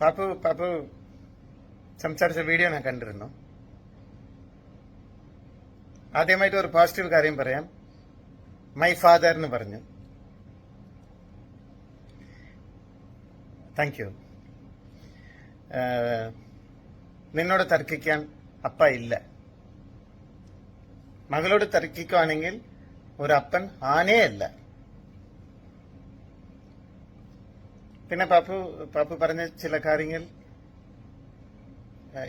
പാപ്പു പാപ്പു സംസാരിച്ച വീഡിയോ ഞാൻ കണ്ടിരുന്നു. ആദ്യമായിട്ട് ഒരു പോസിറ്റീവ് കാര്യം പറയാം. മൈ ഫാദർ എന്ന് പറഞ്ഞു. താങ്ക് യു നിന്നോട് തർക്കിക്കാൻ അപ്പ ഇല്ല. മകളോട് തർക്കിക്കുവാണെങ്കിൽ ഒരു അപ്പൻ ആനേ പിന്നെ പാപ്പു പാപ്പു പറഞ്ഞ ചില കാര്യങ്ങൾ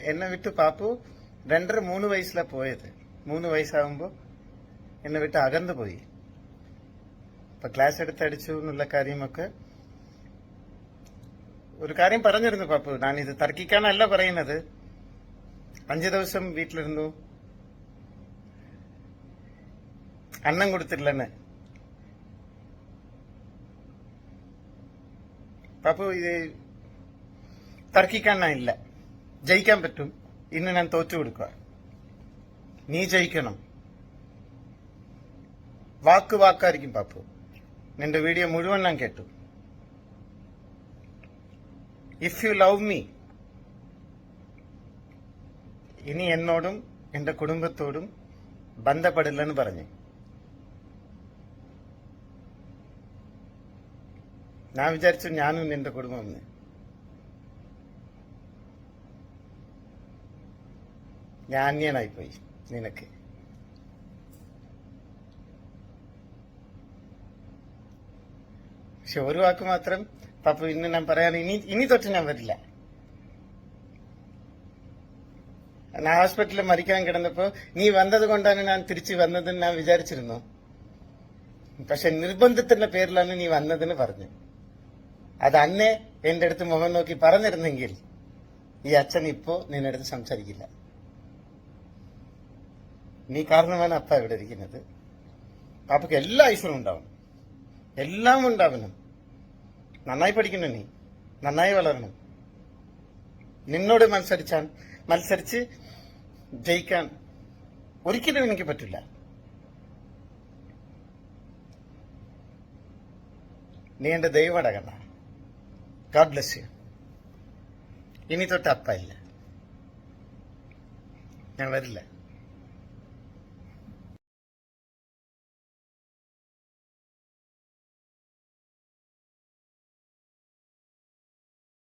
എന്നെ വിട്ട് പാപ്പു രണ്ടര മൂന്ന് വയസ്സിലാ പോയത്. മൂന്ന് വയസ്സാകുമ്പോ എന്നെ വിട്ട് അകന്നു പോയി. ഇപ്പൊ ക്ലാസ് എടുത്തടിച്ചു എന്നുള്ള കാര്യമൊക്കെ ഒരു കാര്യം പറഞ്ഞിരുന്നു പാപ്പു. ഞാൻ ഇത് തർക്കിക്കാനല്ല പറയുന്നത്. അഞ്ചു ദിവസം വീട്ടിലിരുന്നു. അന്നം കൊടുത്തില്ലെന്ന് പാപ്പു ഇത് ഇല്ല. ജയിക്കാൻ പറ്റും. ഇന്ന് ഞാൻ തോറ്റു കൊടുക്കുക. നീ ജയിക്കണം. വാക്ക് വാക്കായിരിക്കും പാപ്പു. നിന്റെ വീഡിയോ മുഴുവൻ ഞാൻ കേട്ടു. ഇഫ് യു ലവ് മീ ഇനി എന്നോടും എന്റെ കുടുംബത്തോടും ബന്ധപ്പെടില്ലെന്ന് പറഞ്ഞു. ഞാൻ വിചാരിച്ചു ഞാനും നിന്റെ കുടുംബം ഞാൻ അന്യനായി പോയി നിനക്ക്. പക്ഷെ ഒരു വാക്ക് മാത്രം പപ്പു ഇന്ന് ഞാൻ പറയാൻ ഇനി ഇനി തൊട്ട് ഞാൻ വരില്ല. ഞാൻ ഹോസ്പിറ്റലിൽ മരിക്കാൻ കിടന്നപ്പോ നീ വന്നത് കൊണ്ടാണ് ഞാൻ തിരിച്ചു വന്നതെന്ന് ഞാൻ വിചാരിച്ചിരുന്നു. പക്ഷെ നിർബന്ധത്തിന്റെ പേരിലാണ് നീ വന്നതെന്ന് പറഞ്ഞു. അത് അന്നേ എന്റെ അടുത്ത് മുഖം നോക്കി പറഞ്ഞിരുന്നെങ്കിൽ ഈ അച്ഛൻ ഇപ്പോ നിന്റെ അടുത്ത് സംസാരിക്കില്ല. നീ കാരണമാണ് അപ്പ ഇവിടെ ഇരിക്കുന്നത്. പാപ്പയ്ക്ക് എല്ലാ ഐശ്വര്യം ഉണ്ടാവണം. എല്ലാം ഉണ്ടാവണം. നന്നായി പഠിക്കണം നീ. നന്നായി വളരണം. നിന്നോട് മത്സരിച്ചാൻ മത്സരിച്ച് ജയിക്കാൻ ഒരിക്കലും എനിക്ക് പറ്റില്ല. നീ എന്റെ ദൈവടകണ ഗാഡ് ബ്ലെസ് യു ഇനി തൊട്ട് അപ്പ ഇല്ല. ഞാൻ വരില്ല.